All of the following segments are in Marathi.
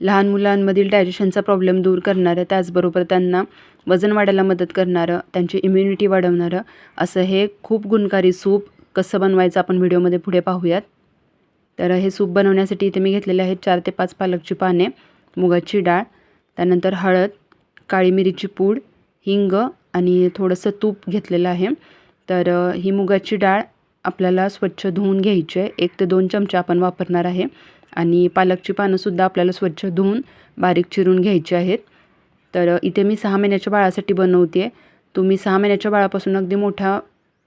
लहान मुलांमधील डायजेशनचा प्रॉब्लेम दूर करणारं त्याचबरोबर त्यांना वजन वाढायला मदत करणारं त्यांची इम्युनिटी वाढवणारं असं हे खूप गुणकारी सूप कसं बनवायचं आपण व्हिडिओमध्ये पुढे पाहूयात. तर हे सूप बनवण्यासाठी इथे मी घेतलेले आहेत चार ते पाच पालकची पाने मुगाची डाळ त्यानंतर हळद काळी मिरीची पूड हिंग आणि थोडंसं तूप घेतलेलं आहे. तर ही मुगाची डाळ आपल्याला स्वच्छ धुवून घ्यायची आहे. एक ते दोन चमचे आपण वापरणार आहे. आणि पालकची पानंसुद्धा आपल्याला स्वच्छ धुवून बारीक चिरून घ्यायची आहेत. तर इथे मी सहा महिन्याच्या बाळासाठी बनवते तुम्ही सहा महिन्याच्या बाळापासून अगदी मोठ्या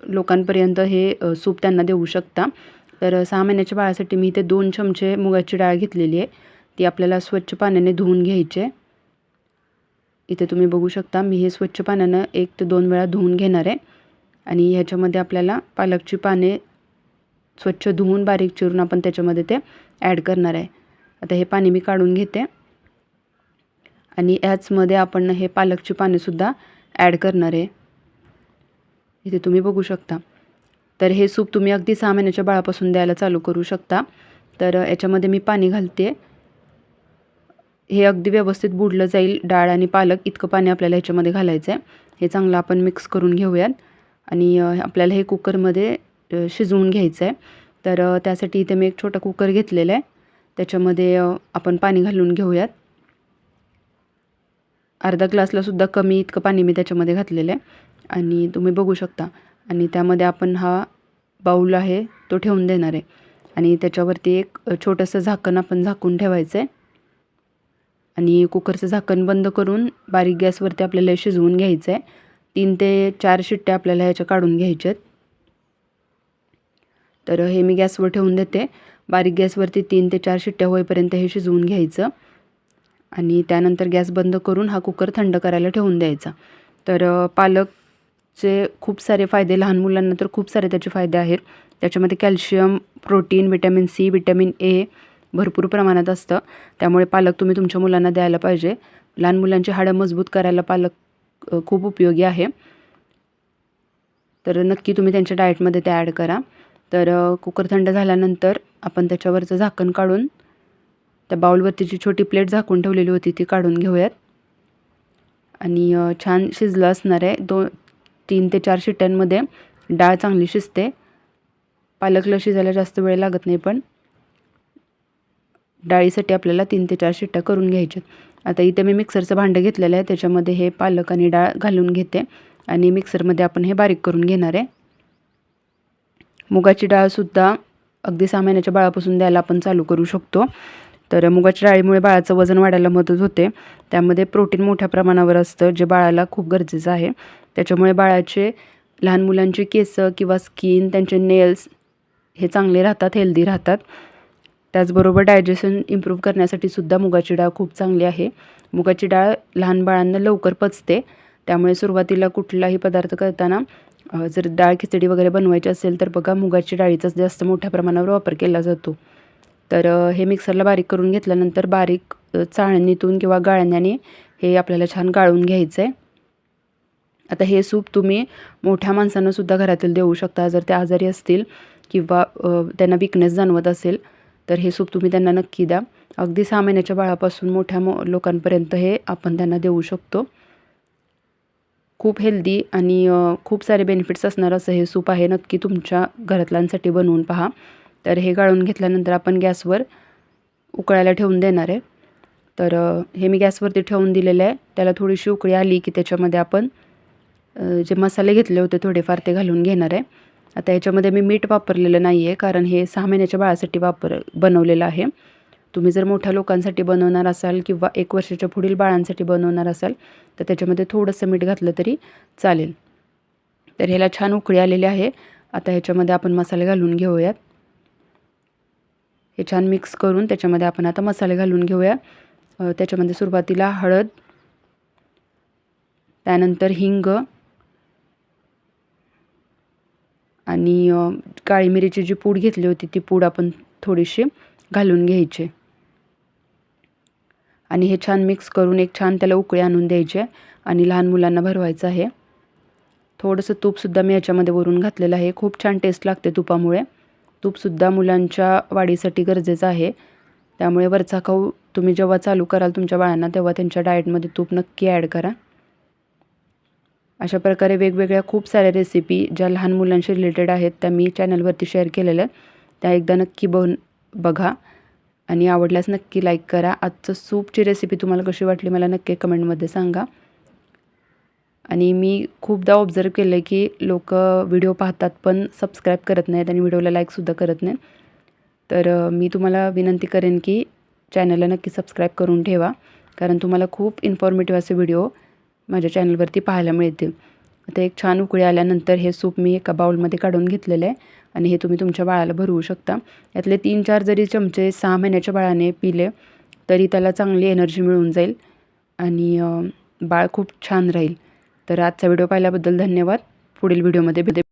लोकांपर्यंत हे सूप त्यांना देऊ शकता. तर सहा महिन्याच्या बाळासाठी मी इथे दोन चमचे मुगाची डाळ घेतलेली आहे. ती आपल्याला स्वच्छ पाण्याने धुवून घ्यायची आहे. इथे तुम्ही बघू शकता मी हे स्वच्छ पाण्यानं एक ते दोन वेळा धुवून घेणार आहे. आणि ह्याच्यामध्ये आपल्याला पालकची पाने स्वच्छ धुवून बारीक चिरून आपण त्याच्यामध्ये ते ॲड करणार आहे. आता हे पाणी मी काढून घेते. आणि ह्याचमध्ये आपण हे पालकची पानेसुद्धा ॲड करणार आहे. इथे तुम्ही बघू शकता. तर हे सूप तुम्ही अगदी सहा महिन्याच्या बाळापासून द्यायला चालू करू शकता. तर याच्यामध्ये मी पाणी घालते. हे अगदी व्यवस्थित बुडलं जाईल. डाळ आणि पालक इतकं पाणी आपल्याला ह्याच्यामध्ये घालायचं आहे. हे चांगलं आपण मिक्स करून घेऊयात. आणि आपल्याला हे कुकरमध्ये शिजवून घ्यायचं आहे. तर त्यासाठी इथे मी एक छोटा कुकर घेतलेला आहे. त्याच्यामध्ये आपण पाणी घालून घेऊयात. अर्धा ग्लासलासुद्धा कमी इतकं पाणी मी त्याच्यामध्ये घातलेलं आहे. आणि तुम्ही बघू शकता. आणि त्यामध्ये आपण हा बाऊल आहे तो ठेवून देणार आहे. आणि त्याच्यावरती एक छोटंसं झाकण आपण झाकून ठेवायचं आहे. आणि कुकरचं झाकण बंद करून बारीक गॅसवरती आपल्याला शिजवून घ्यायचं आहे. तीन ते चार शिट्ट्या आपल्याला ह्याच्या काढून घ्यायच्या आहेत. तर हे मी गॅसवर ठेवून देते. बारीक गॅसवरती तीन ते चार शिट्ट्या होईपर्यंत हे शिजवून घ्यायचं. आणि त्यानंतर गॅस बंद करून हा कुकर थंड करायला ठेवून द्यायचा. तर पालकचे खूप सारे फायदे लहान मुलांना तर खूप सारे त्याचे फायदे आहेत. त्याच्यामध्ये calcium protein vitamin C vitamin A भरपूर प्रमाणात असतं. त्यामुळे पालक तुम्ही तुमच्या मुलांना द्यायला पाहिजे. लहान मुलांची हाडं मजबूत करायला पालक खूप उपयोगी आहे. तर नक्की तुम्ही त्यांच्या डाएटमध्ये ते ॲड करा. तर कुकर थंड झाल्यानंतर आपण त्याच्यावरचं झाकण काढून त्या बाउलवरती जी छोटी प्लेट झाकून ठेवलेली होती ती काढून घेऊयात. आणि छान शिजलं असणार आहे. दोन तीन ते चार शिट्ट्यांमध्ये डाळ चांगली शिजते. पालकला शिजायला जास्त वेळ लागत नाही पण डाळीसाठी आपल्याला तीन ते चार शिट्ट्या करून घ्यायच्यात आता इथे मी मिक्सरचं भांडं घेतलेलं आहे. त्याच्यामध्ये हे पालक आणि डाळ घालून घेते. आणि मिक्सरमध्ये आपण हे बारीक करून घेणार आहे. मुगाची डाळसुद्धा अगदी सहा महिन्याच्या बाळापासून द्यायला आपण चालू करू शकतो. तर मुगाच्या डाळीमुळे बाळाचं वजन वाढायला मदत होते. त्यामध्ये प्रोटीन मोठ्या प्रमाणावर असतं जे बाळाला खूप गरजेचं आहे. त्याच्यामुळे बाळाचे लहान मुलांचे केस किंवा स्किन त्यांचे नेल्स हे चांगले राहतात हेल्दी राहतात. त्याचबरोबर डायजेशन इम्प्रूव्ह करण्यासाठी सुद्धा मुगाची डाळ खूप चांगली आहे. मुगाची डाळ लहान बाळांना लवकर पचते. त्यामुळे सुरुवातीला कुठलाही पदार्थ करताना जर डाळ खिचडी वगैरे बनवायची असेल तर बघा मुगाची डाळीचाच जास्त मोठ्या प्रमाणावर वापर केला जातो. तर हे मिक्सरला बारीक करून घेतल्यानंतर बारीक चाळणीतून किंवा गाळण्याने हे आपल्याला छान गाळून घ्यायचं आहे आता हे सूप तुम्ही मोठ्या माणसांनासुद्धा घरातील देऊ शकता. जर ते आजारी असतील किंवा त्यांना विकनेस जाणवत असेल तर हे सूप तुम्ही त्यांना नक्की द्या. अगदी सहा महिन्याच्या बाळापासून मोठ्या मो लोकांपर्यंत हे आपण त्यांना देऊ शकतो. खूप हेल्दी आणि खूप सारे बेनिफिट्स असणारं असं हे सूप आहे. नक्की तुमच्या घरातल्यांसाठी बनवून पहा. तर हे गाळून घेतल्यानंतर आपण गॅसवर उकळायला ठेवून देणार आहे. तर हे मी गॅसवरती ठेवून दिलेलं आहे. त्याला थोडीशी उकळी आली की त्याच्यामध्ये आपण जे मसाले घेतले होते थोडेफार ते घालून घेणार आहे. आता याच्यामध्ये मी मीठ वापरलेलं नाही आहे कारण हे सहा महिन्याच्या बाळासाठी वापर बनवलेलं आहे. तुम्ही जर मोठ्या लोकांसाठी बनवणार असाल किंवा एक वर्षाच्या पुढील बाळांसाठी बनवणार असाल तर त्याच्यामध्ये थोडंसं मीठ घातलं तरी चालेल. तर ह्याला छान उकळी आलेली आहे. आता ह्याच्यामध्ये आपण मसाले घालून घेऊयात. हे छान मिक्स करून त्याच्यामध्ये आपण आता मसाले घालून घेऊया. त्याच्यामध्ये सुरुवातीला हळद त्यानंतर हिंग आणि काळी मिरीची जी पूड घेतली होती ती पूड आपण थोडीशी घालून घ्यायची. आणि हे छान मिक्स करून एक छान त्याला उकळी आणून द्यायचे आणि लहान मुलांना भरवायचं आहे. थोडंसं तूपसुद्धा मी याच्यामध्ये वरून घातलेलं आहे. खूप छान टेस्ट लागते तुपामुळे. तूपसुद्धा मुलांच्या वाढीसाठी गरजेचं आहे. त्यामुळे वरचा खाऊ तुम्ही जेव्हा चालू कराल तुमच्या बाळांना तेव्हा त्यांच्या डाएटमध्ये तूप नक्की ॲड करा. अशा प्रकारे वेगवेगळ्या खूप साऱ्या रेसिपी ज्या लहान मुलांशी रिलेटेड आहेत त्या मी चॅनलवरती शेअर केलेल्या आहेत. त्या एकदा नक्की बन बघा. आणि आवडल्यास नक्की लाईक करा. आजचं सूपची रेसिपी तुम्हाला कशी वाटली मला नक्की कमेंटमध्ये सांगा. आणि मी खूपदा ऑब्झर्व केलं आहे की लोक व्हिडिओ पाहतात पण सबस्क्राईब करत नाहीत आणि व्हिडिओला लाईकसुद्धा करत नाहीत. तर मी तुम्हाला विनंती करेन की चॅनलला नक्की सबस्क्राईब करून ठेवा. कारण तुम्हाला खूप इन्फॉर्मेटिव्ह असे व्हिडिओ माझ्या चॅनलवरती पाहायला मिळतील. आता एक छान उकळी आल्यानंतर हे सूप मी एका बाउलमध्ये काढून घेतलेलं आहे. आणि हे तुम्ही तुमच्या बाळाला भरवू शकता. यातले तीन चार जरी चमचे सहा महिन्याच्या बाळाने पिले तरी त्याला चांगली एनर्जी मिळून जाईल आणि बाळ खूप छान राहील. तर आजचा व्हिडिओ पाहिल्याबद्दल धन्यवाद. पुढील व्हिडिओमध्ये भेटे.